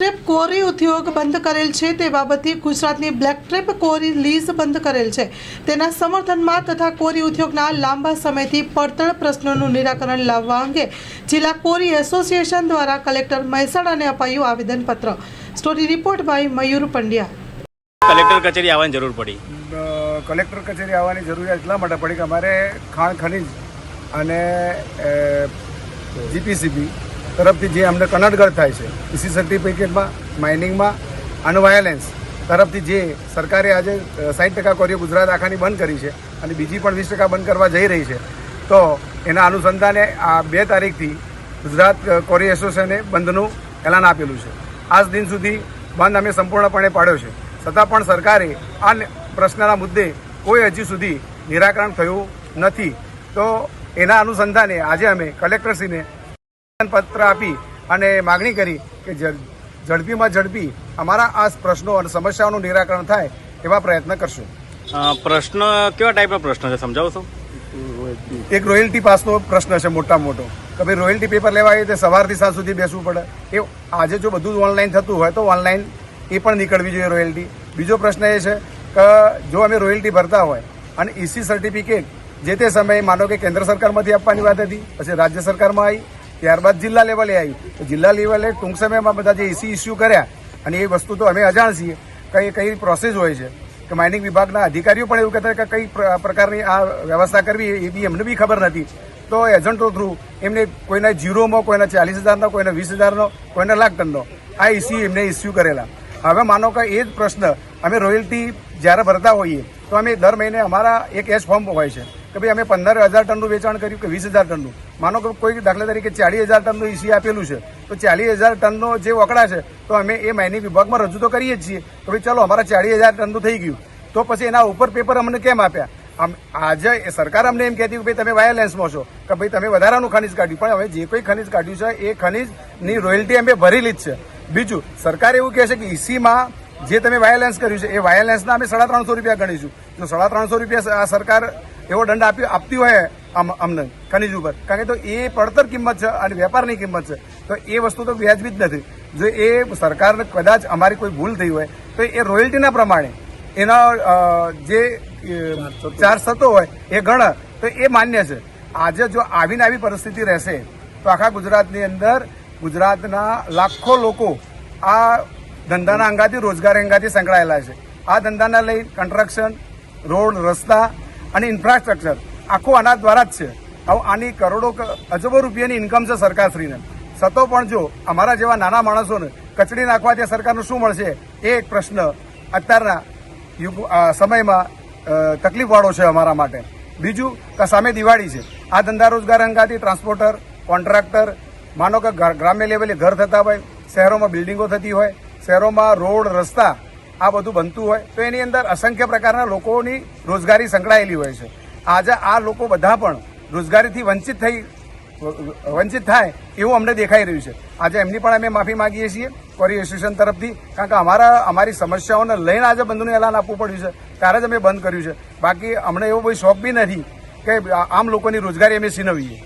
Trap કોરી ઉદ્યોગ બંધ કરેલ છે તે બાબતે ગુજરાતની બ્લેક ટ્રેપ કોરી લીઝ બંધ કરેલ છે. તેના સમર્થનમાં તથા કોરી ઉદ્યોગના લાંબા સમયથી પડતર પ્રશ્નોનું નિરાકરણ લાવવા અંગે જિલ્લા કોરી એસોસિએશન દ્વારા કલેક્ટર મહેસાણાને અપાયું આવેદનપત્ર. Story report by Mayur Pandya. Collector કચેરી આવવાની જરૂર પડી. કલેક્ટર કચેરી આવવાની જરૂરિયાત એટલા માટે પડી કે અમારે ખાણ ખનીજ અને જીપીસીબી તરફથી જે અમને કનડગઢ થાય છે, ઇસી સર્ટિફિકેટમાં માઇનિંગમાં અને તરફથી જે સરકારે આજે સાઠ ટકા કોરીઓ ગુજરાત આખાની બંધ કરી છે અને બીજી પણ વીસ ટકા બંધ કરવા જઈ રહી છે. તો એના અનુસંધાને આ બે તારીખથી ગુજરાત કોરી એસોસિએશને બંધનું એલાન આપેલું છે. આજ દિન સુધી બંધ અમે સંપૂર્ણપણે પાડ્યો છે. છતાં પણ સરકારે આ પ્રશ્નના મુદ્દે કોઈ હજી સુધી નિરાકરણ થયું નથી. તો એના અનુસંધાને આજે અમે કલેક્ટરશ્રીને પત્ર આપી અને માગણી કરી કે ઝડપીમાં ઝડપી અમારા આ પ્રશ્નો અને સમસ્યાઓનું નિરાકરણ થાય એવા પ્રયત્ન કરશું. પ્રશ્ન કેવા ટાઈપનો પ્રશ્ન છે સમજાવશો એક રોયલ્ટી પાસનો પ્રશ્ન છે મોટા મોટો. કે ભાઈ રોયલ્ટી પેપર લેવા આવીએ તો સવારથી સાંજ સુધી બેસવું પડે. એ આજે જો બધું ઓનલાઈન થતું હોય તો ઓનલાઈન એ પણ નીકળવી જોઈએ રોયલ્ટી. બીજો પ્રશ્ન એ છે કે જો અમે રોયલ્ટી ભરતા હોય અને ઈસી સર્ટિફિકેટ જે તે સમયે માનો કે કેન્દ્ર સરકારમાંથી આપવાની વાત હતી પછી રાજ્ય સરકારમાં આવી ત્યારબાદ જિલ્લા લેવલે આવી. તો જિલ્લા લેવલે ટૂંક સમયમાં બધા જે એસી ઇસ્યુ કર્યા, અને એ વસ્તુ તો અમે અજાણ છીએ, કઈ કઈ પ્રોસેસ હોય છે, કે માઇનિંગ વિભાગના અધિકારીઓ પણ એવું કહેતા કે કઈ પ્રકારની આ વ્યવસ્થા કરવી એ બી એમને બી ખબર નથી. તો એજન્ટો થ્રુ એમને કોઈના જીરોમાં, કોઈના ચાલીસ હજારનો, કોઈના વીસ હજારનો, કોઈના લાખ ટનનો આ ઇસ્યુ એમને ઇસ્યુ કરેલા. હવે માનો કે એ જ પ્રશ્ન, અમે રોયલ્ટી જ્યારે ભરતા હોઈએ, તો અમે દર મહિને અમારા એક એસ ફોર્મ હોય છે. કે ભાઈ અમે પંદર હજાર ટનનું વેચાણ કર્યું કે વીસ હજાર ટનનું? માનો કે કોઈ દાખલા તરીકે ચાલીસ હજાર ટનનું ઈસી આપેલું છે, તો ચાલીસ હજાર ટનનો જે વકડા છે, તો અમે એ માઇનિંગ વિભાગમાં રજૂ તો કરીએ જ છીએ. કે ભાઈ ચલો, અમારા ચાલીસ હજાર ટનનું થઈ ગયું. તો પછી એના ઉપર પેપર અમને કેમ આપ્યા? આમ, આજે સરકાર અમને એમ કહેતી કે ભાઈ તમે વાયોલેન્સમાં છો, કે ભાઈ તમે વધારાનું ખનીજ કાઢ્યું. પણ હવે જે કોઈ ખનીજ કાઢ્યું છે, એ ખનીજની રોયલ્ટી અમે ભરેલી જ છે. બીજું, સરકાર એવું કહે છે કે ઈસીમાં જે તમે વાયોલેન્સ કર્યું છે, એ વાયોલેન્સના અમે સાડા ત્રણસો રૂપિયા ગણીશું. જો સાડા ત્રણસો રૂપિયા આ સરકાર એવો દંડ આપ્યો આપતી હોય આમ અમને, ખનીજ ઉપર. કારણ કે તો એ પડતર કિંમત છે અને વેપારની કિંમત છે. તો એ વસ્તુ તો વ્યાજબી જ નથી. જો એ સરકારને કદાચ અમારી કોઈ ભૂલ થઈ હોય, તો એ રોયલ્ટીના પ્રમાણે એના જે ચાર્જ થતો હોય, એ ગણ તો એ માન્ય છે. આજે જો આવીને આવી પરિસ્થિતિ રહેશે, તો આખા ગુજરાતની અંદર ગુજરાતના લાખો લોકો આ ધંધાના અંગાથી, રોજગાર અંગાથી સંકળાયેલા છે. આ ધંધાના લઈ કન્સ્ટ્રક્શન રોડ, રસ્તા અને ઇન્ફ્રાસ્ટ્રક્ચર આખું આના દ્વારા જ છે. હવે આની કરોડો અજબો રૂપિયાની ઇન્કમ છે સરકારશ્રીને. છતો પણ જો, અમારા જેવા નાના માણસોને કચડી નાખવાથી સરકારનું શું મળશે? એ એક પ્રશ્ન અત્યારના યુગ સમયમાં તકલીફવાળો છે અમારા માટે. બીજું, કે સામે દિવાળી છે. આ ધંધા રોજગાર અંગાથી ટ્રાન્સપોર્ટર કોન્ટ્રાક્ટર માનો કે ગ્રામ્ય લેવલે ઘર થતા હોય, શહેરોમાં બિલ્ડિંગો થતી હોય, શહેરોમાં રોડ, રસ્તા આ બધું બનતું હોય, તો એની અંદર અસંખ્ય પ્રકારના લોકોની રોજગારી સંકળાયેલી હોય છે. આજે આ લોકો બધા પણ રોજગારીથી વંચિત થઈ, વંચિત થાય એવું અમને દેખાઈ રહ્યું છે. આજે એમની પણ અમે માફી માંગીએ છીએ કોરી એસોસિએશન તરફથી, કારણ કે અમારા, અમારી સમસ્યાઓને લઈને આજે બંધનું એલાન આપવું પડ્યું છે. ત્યારે જ અમે બંધ કર્યું છે. બાકી અમને એવો કોઈ શોખ બી નથી કે આમ લોકોની રોજગારી અમે છીનવીએ.